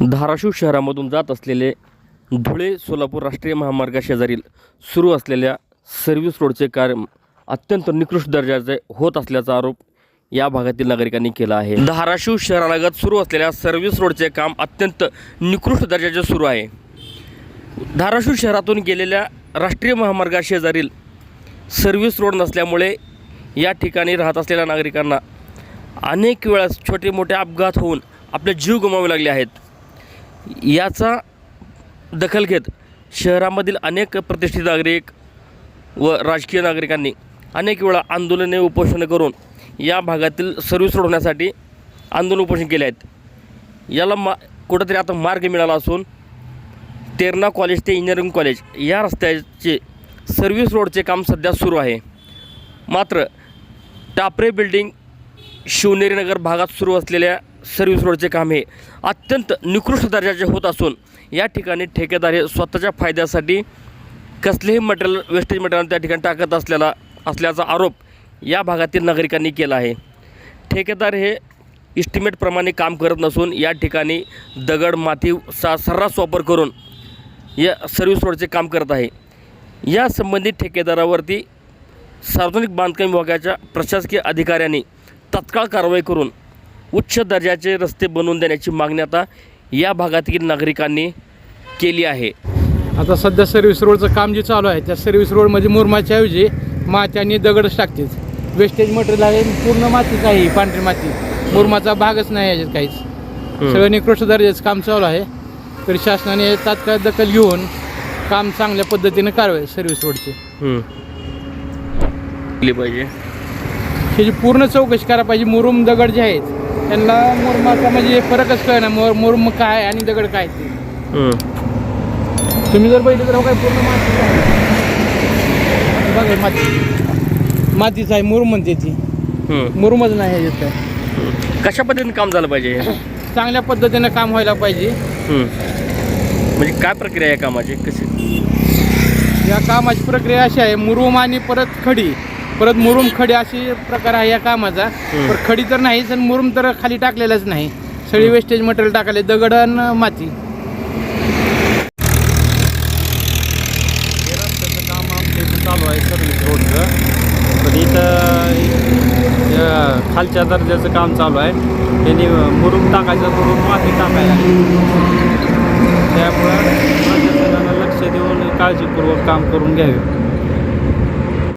धाराशिव शहरामधून जात असलेले धुळे सोलापूर राष्ट्रीय महामार्गाशेजारील सुरू असलेल्या सर्व्हिस रोडचे कार्य अत्यंत निकृष्ट दर्जाचे होत असल्याचा आरोप या भागातील नागरिकांनी केला आहे. धाराशिव शहरालगत सुरू असलेल्या सर्व्हिस रोडचे काम अत्यंत निकृष्ट दर्जाचे सुरू आहे. धाराशिव शहरातून गेलेल्या राष्ट्रीय महामार्गाशेजारील सर्व्हिस रोड नसल्यामुळे या ठिकाणी राहत असलेल्या नागरिकांना अनेक वेळास छोटे मोठे अपघात होऊन आपले जीव गमावे लागले आहेत. याचा दखल घेत शहरामधील अनेक प्रतिष्ठित नागरिक व राजकीय नागरिकांनी अनेक वेळा आंदोलने उपोषण करून या भागातील सर्व्हिस रोड होण्यासाठी आंदोलन उपोषण केले आहेत. याला मा कुठंतरी आता मार्ग मिळाला असून तेरणा कॉलेज ते इंजिनिअरिंग कॉलेज या रस्त्याचे सर्व्हिस रोडचे काम सध्या सुरू आहे. मात्र टापरे बिल्डिंग शिवनेरी नगर भागात सुरू असलेल्या सर्व्हिस रोडचे काम हे अत्यंत निकृष्ट दर्जाचे होत असून या ठिकाणी ठेकेदार हे स्वतःच्या फायद्यासाठी कसलेही मटेरियल वेस्टेज मटेरियल त्या ठिकाणी टाकत असलेला असल्याचा आरोप या भागातील नागरिकांनी केला आहे. ठेकेदार हे इस्टिमेटप्रमाणे काम करत नसून या ठिकाणी दगड माती सा सर्रास वापर करून या सर्व्हिस रोडचे काम करत आहे. या संबंधित ठेकेदारावरती सार्वजनिक बांधकाम विभागाच्या प्रशासकीय अधिकाऱ्यांनी तत्काळ कारवाई करून उच्च दर्जाचे रस्ते बनवून देण्याची मागणी आता या भागातील नागरिकांनी केली आहे. आता सध्या सर्व्हिस रोडचं काम जे चालू आहे त्या सर्व्हिस रोडमध्ये मुरमाच्या ऐवजी माती आणि दगडच टाकतात वेस्टेज मटेरियल आहे पूर्ण मातीच आहे ही, पांढरी माती. मुरमाचा भागच नाही याच्यात काहीच. सगळं निकृष्ट दर्जाचं काम चालू आहे. तरी शासनाने तात्काळ दखल घेऊन काम चांगल्या पद्धतीने करावे सर्व्हिस रोडचे. केली पाहिजे. ह्याची पूर्ण चौकशी करायला पाहिजे मुरुम दगड जे आहेत त्यांना मुरमाचा म्हणजे फरकच कळणार मुर मुरुम काय आणि दगड काय ते. तुम्ही जर बघितलं तर हो काय पूर्ण माती आहे. बघा माती मातीच आहे मुरुम म्हणते ती. मुरुमच नाही ह्याच्यात काय कशा पद्धतीने काम झालं पाहिजे? चांगल्या पद्धतीनं काम व्हायला पाहिजे. म्हणजे काय प्रक्रिया आहे कामाची कशी या कामाची प्रक्रिया अशी आहे मुरुम आणि परत खडी परत मुरुम खडी अशी प्रकार आहे या कामाचा. पण खडी तर नाहीच आणि मुरुम तर खाली टाकलेलंच नाही. सगळी वेस्टेज मटेरियल टाकले. दगड आणि माती काम आमच्या इथं चालू आहे सर्व्हिस रोडचं. पण इथं खालच्या दर्जाचं काम चालू आहे. त्यांनी मुरुम टाकायचं मुरुम माती टाकायला त्यामुळं लक्ष देऊन काळजीपूर्वक काम करून घ्यावे.